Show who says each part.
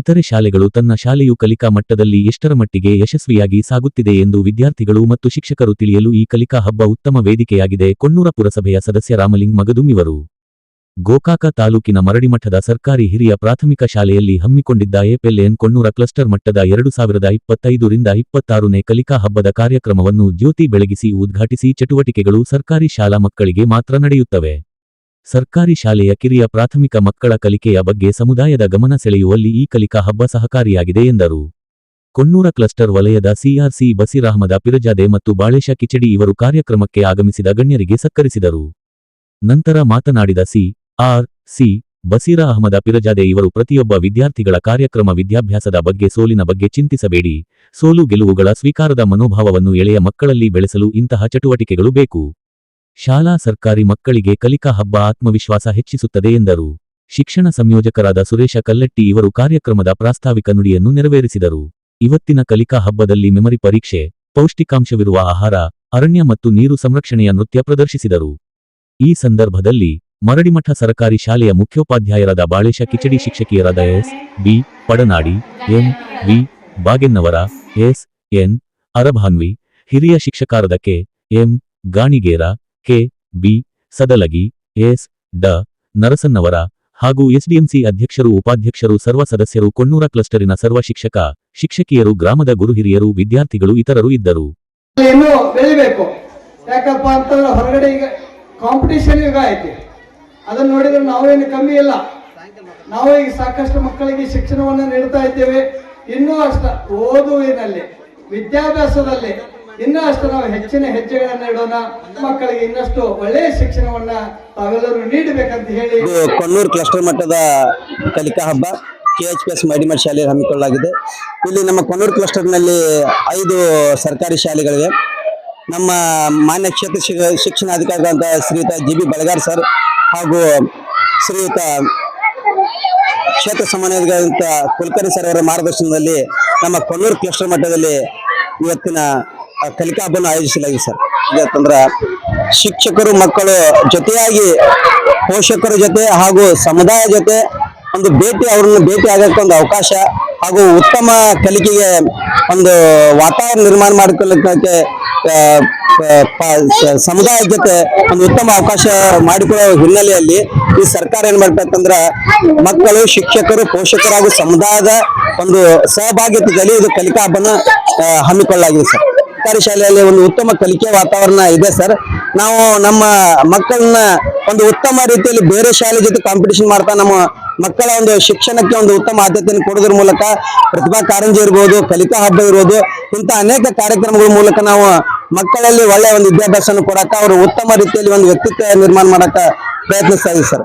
Speaker 1: ಇತರೆ ಶಾಲೆಗಳು ತನ್ನ ಶಾಲೆಯು ಕಲಿಕಾ ಮಟ್ಟದಲ್ಲಿ ಎಷ್ಟರ ಮಟ್ಟಿಗೆ ಯಶಸ್ವಿಯಾಗಿ ಸಾಗುತ್ತಿದೆ ಎಂದು ವಿದ್ಯಾರ್ಥಿಗಳು ಮತ್ತು ಶಿಕ್ಷಕರು ತಿಳಿಯಲು ಈ ಕಲಿಕಾ ಹಬ್ಬ ಉತ್ತಮ ವೇದಿಕೆಯಾಗಿದೆ. ಕೊಣ್ಣೂರ ಪುರಸಭೆಯ ಸದಸ್ಯ ರಾಮಲಿಂಗ್ ಮಗದುಮಿವರು, ಗೋಕಾಕ ತಾಲೂಕಿನ ಮರಡಿಮಠದ ಸರ್ಕಾರಿ ಹಿರಿಯ ಪ್ರಾಥಮಿಕ ಶಾಲೆಯಲ್ಲಿ ಹಮ್ಮಿಕೊಂಡಿದ್ದ ಎಪಿಎಲ್ಎನ್ ಕೊಣ್ಣೂರ ಕ್ಲಸ್ಟರ್ ಮಟ್ಟದ ಎರಡು ಸಾವಿರದ ಇಪ್ಪತ್ತೈದರಿಂದ ಇಪ್ಪತ್ತಾರನೇ ಕಲಿಕಾ ಹಬ್ಬದ ಕಾರ್ಯಕ್ರಮವನ್ನು ಜ್ಯೋತಿ ಬೆಳಗಿಸಿ ಉದ್ಘಾಟಿಸಿ ಚಟುವಟಿಕೆಗಳು ಸರ್ಕಾರಿ ಶಾಲಾ ಮಕ್ಕಳಿಗೆ ಮಾತ್ರ ನಡೆಯುತ್ತವೆ. ಸರ್ಕಾರಿ ಶಾಲೆಯ ಕಿರಿಯ ಪ್ರಾಥಮಿಕ ಮಕ್ಕಳ ಕಲಿಕೆಯ ಬಗ್ಗೆ ಸಮುದಾಯದ ಗಮನ ಸೆಳೆಯುವಲ್ಲಿ ಈ ಕಲಿಕಾ ಹಬ್ಬ ಸಹಕಾರಿಯಾಗಿದೆ ಎಂದರು. ಕೊಣ್ಣೂರ ಕ್ಲಸ್ಟರ್ ವಲಯದ ಸಿಆರ್ಸಿ ಬಸೀರ್ ಪಿರಜಾದೆ ಮತ್ತು ಬಾಳೇಶ ಕಿಚಡಿ ಇವರು ಕಾರ್ಯಕ್ರಮಕ್ಕೆ ಆಗಮಿಸಿದ ಗಣ್ಯರಿಗೆ ಸತ್ಕರಿಸಿದರು. ನಂತರ ಮಾತನಾಡಿದ C R C Basheer Ahmed Pirzade ಇವರು ಪ್ರತಿಯೊಬ್ಬ ವಿದ್ಯಾರ್ಥಿಗಳ ಕಾರ್ಯಕ್ರಮ ವಿದ್ಯಾಭ್ಯಾಸದ ಬಗ್ಗೆ ಸೋಲಿನ ಬಗ್ಗೆ ಚಿಂತಿಸಬೇಡಿ. ಸೋಲು ಗೆಲುವುಗಳ ಸ್ವೀಕಾರದ ಮನೋಭಾವವನ್ನು ಎಳೆಯ ಮಕ್ಕಳಲ್ಲಿ ಬೆಳೆಸಲು ಇಂತಹ ಚಟುವಟಿಕೆಗಳು ಬೇಕು. ಶಾಲಾ ಸರ್ಕಾರಿ ಮಕ್ಕಳಿಗೆ ಕಲಿಕಾ ಹಬ್ಬ ಆತ್ಮವಿಶ್ವಾಸ ಹೆಚ್ಚಿಸುತ್ತದೆ ಎಂದರು. ಶಿಕ್ಷಣ ಸಂಯೋಜಕರಾದ ಸುರೇಶ ಕಲ್ಲಟ್ಟಿ ಇವರು ಕಾರ್ಯಕ್ರಮದ ಪ್ರಾಸ್ತಾವಿಕ ನುಡಿಯನ್ನು ನೆರವೇರಿಸಿದರು. ಇವತ್ತಿನ ಕಲಿಕಾ ಹಬ್ಬದಲ್ಲಿ ಮೆಮರಿ ಪರೀಕ್ಷೆ, ಪೌಷ್ಟಿಕಾಂಶವಿರುವ ಆಹಾರ, ಅರಣ್ಯ ಮತ್ತು ನೀರು ಸಂರಕ್ಷಣೆಯ ನೃತ್ಯ ಪ್ರದರ್ಶಿಸಿದರು. ಈ ಸಂದರ್ಭದಲ್ಲಿ ಮರಡಿಮಠ ಸರಕಾರಿ ಶಾಲೆಯ ಮುಖ್ಯೋಪಾಧ್ಯಾಯರಾದ Balesh Kichadi ಶಿಕ್ಷಕಿಯರಾದ S. B. Padanadi, M. V. Bagennavar S. N. Arabhanvi, ಹಿರಿಯ ಶಿಕ್ಷಕಾರದ K. M. Ganiger K, B, Sadalagi, S, D, Narasannavar ಹಾಗೂ ಎಸ್ಡಿಎಂಸಿ ಅಧ್ಯಕ್ಷರು, ಉಪಾಧ್ಯಕ್ಷರು, ಸರ್ವ ಸದಸ್ಯರು, ಕೊಣ್ಣೂರ ಕ್ಲಸ್ಟರಿನ ಸರ್ವ ಶಿಕ್ಷಕ, ಶಿಕ್ಷಕಿಯರು, ಗ್ರಾಮದ ಗುರು ಹಿರಿಯರು, ವಿದ್ಯಾರ್ಥಿಗಳು ಇತರರು ಇದ್ದರು.
Speaker 2: ಬೆಳಿಬೇಕು? ಯಾಕಪ್ಪ ಅಂತಂದ್ರೆ ಹೊರಗಡೆ ಈಗ ಕಾಂಪಿಟೇಷನ್ ಯುಗ ಐತಿ. ಅದನ್ನ ನೋಡಿದ್ರೆ ನಾವೇನು ಕಮ್ಮಿ ಇಲ್ಲ. ನಾವು ಈಗ ಸಾಕಷ್ಟು ಮಕ್ಕಳಿಗೆ ಶಿಕ್ಷಣವನ್ನು ನೀಡ್ತಾ ಇದ್ದೇವೆ. ಇನ್ನೂ ಅಷ್ಟ ಓದುವಿನಲ್ಲಿ, ವಿದ್ಯಾಭ್ಯಾಸದಲ್ಲಿ. ಇನ್ನೂ ಅಷ್ಟು ನಾವು ಹೆಚ್ಚಿನ ಹೆಜ್ಜೆಗಳನ್ನ ಇಡೋಣ. ಮಕ್ಕಳಿಗೆ ಇನ್ನಷ್ಟು ಒಳ್ಳೆಯ ಶಿಕ್ಷಣವನ್ನ ತಾವೆಲ್ಲರೂ ನೀಡಬೇಕಂತ ಹೇಳಿ.
Speaker 3: ಕೊಣ್ಣೂರು ಕ್ಲಸ್ಟರ್ ಮಟ್ಟದ ಕಲಿಕಾ ಹಬ್ಬ. K H P S Madimath ಶಾಲೆಯಲ್ಲಿ ಹಮ್ಮಿಕೊಳ್ಳಲಾಗಿದೆ. ಇಲ್ಲಿ ನಮ್ಮ ಕೊಣ್ಣೂರು ಕ್ಲಸ್ಟರ್ನಲ್ಲಿ ಐದು ಸರ್ಕಾರಿ ಶಾಲೆಗಳಿವೆ. ನಮ್ಮ ಮಾನ್ಯ ಕ್ಷೇತ್ರ ಶಿಕ್ಷ- ಶಿಕ್ಷಣಾಧಿಕಾರಿಗಳಂತ ಶ್ರೀಯುತ ಜಿ ಬಿ ಬೆಳಗಾರ್ ಸರ್ ಹಾಗೂ ಶ್ರೀಯುತ ಕ್ಷೇತ್ರ ಸಮನ್ವಯದಂತ ಕುಲಕರ್ಣಿ ಸರ್ ಅವರ ಮಾರ್ಗದರ್ಶನದಲ್ಲಿ ನಮ್ಮ ಕೊಣ್ಣೂರು ಕ್ಲಸ್ಟರ್ ಮಟ್ಟದಲ್ಲಿ ಇವತ್ತಿನ ಕಲಿಕಾ ಹಬ್ಬವನ್ನು ಆಯೋಜಿಸಲಾಗಿದೆ ಸರ್. ಯಾಕಂದ್ರ ಶಿಕ್ಷಕರು ಮಕ್ಕಳು ಜೊತೆಯಾಗಿ ಪೋಷಕರ ಜೊತೆ ಹಾಗೂ ಸಮುದಾಯ ಜೊತೆ ಒಂದು ಭೇಟಿ, ಅವ್ರನ್ನ ಭೇಟಿ ಆಗಕ್ಕೆ ಒಂದು ಅವಕಾಶ ಹಾಗೂ ಉತ್ತಮ ಕಲಿಕೆಗೆ ಒಂದು ವಾತಾವರಣ ನಿರ್ಮಾಣ ಮಾಡಿಕೊಳ್ಳಕ್ಕೆ ಸಮುದಾಯದ ಜೊತೆ ಒಂದು ಉತ್ತಮ ಅವಕಾಶ ಮಾಡಿಕೊಳ್ಳೋ ಹಿನ್ನೆಲೆಯಲ್ಲಿ ಈ ಸರ್ಕಾರ ಏನ್ ಮಾಡ್ಬೇಕಂದ್ರ ಮಕ್ಕಳು, ಶಿಕ್ಷಕರು, ಪೋಷಕರು ಹಾಗೂ ಸಮುದಾಯದ ಒಂದು ಸಹಭಾಗಿತ್ವದಲ್ಲಿ ಇದು ಕಲಿಕಾ ಹಬ್ಬನ ಹಮ್ಮಿಕೊಳ್ಳಲಾಗಿದೆ ಸರ್. ಸರ್ಕಾರಿ ಶಾಲೆಯಲ್ಲಿ ಒಂದು ಉತ್ತಮ ಕಲಿಕೆ ವಾತಾವರಣ ಇದೆ ಸರ್. ನಾವು ನಮ್ಮ ಮಕ್ಕಳನ್ನ ಒಂದು ಉತ್ತಮ ರೀತಿಯಲ್ಲಿ ಬೇರೆ ಶಾಲೆ ಜೊತೆ ಕಾಂಪಿಟಿಷನ್ ಮಾಡ್ತಾ ನಮ್ಮ ಮಕ್ಕಳ ಒಂದು ಶಿಕ್ಷಣಕ್ಕೆ ಒಂದು ಉತ್ತಮ ಆದ್ಯತೆಯನ್ನು ಕೊಡೋದ್ರ ಮೂಲಕ ಪ್ರತಿಭಾ ಕಾರಂಜಿ ಇರ್ಬೋದು, ಕಲಿಕಾ ಹಬ್ಬ ಇರ್ಬೋದು, ಇಂಥ ಅನೇಕ ಕಾರ್ಯಕ್ರಮಗಳ ಮೂಲಕ ನಾವು ಮಕ್ಕಳಲ್ಲಿ ಒಳ್ಳೆಯ ಒಂದು ವಿದ್ಯಾಭ್ಯಾಸವನ್ನು ಕೊಡಕ ಅವರು ಉತ್ತಮ ರೀತಿಯಲ್ಲಿ ಒಂದು ವ್ಯಕ್ತಿತ್ವ ನಿರ್ಮಾಣ ಮಾಡಕ ಪ್ರಯತ್ನಿಸ್ತಾ ಇದ್ದೀವಿ ಸರ್.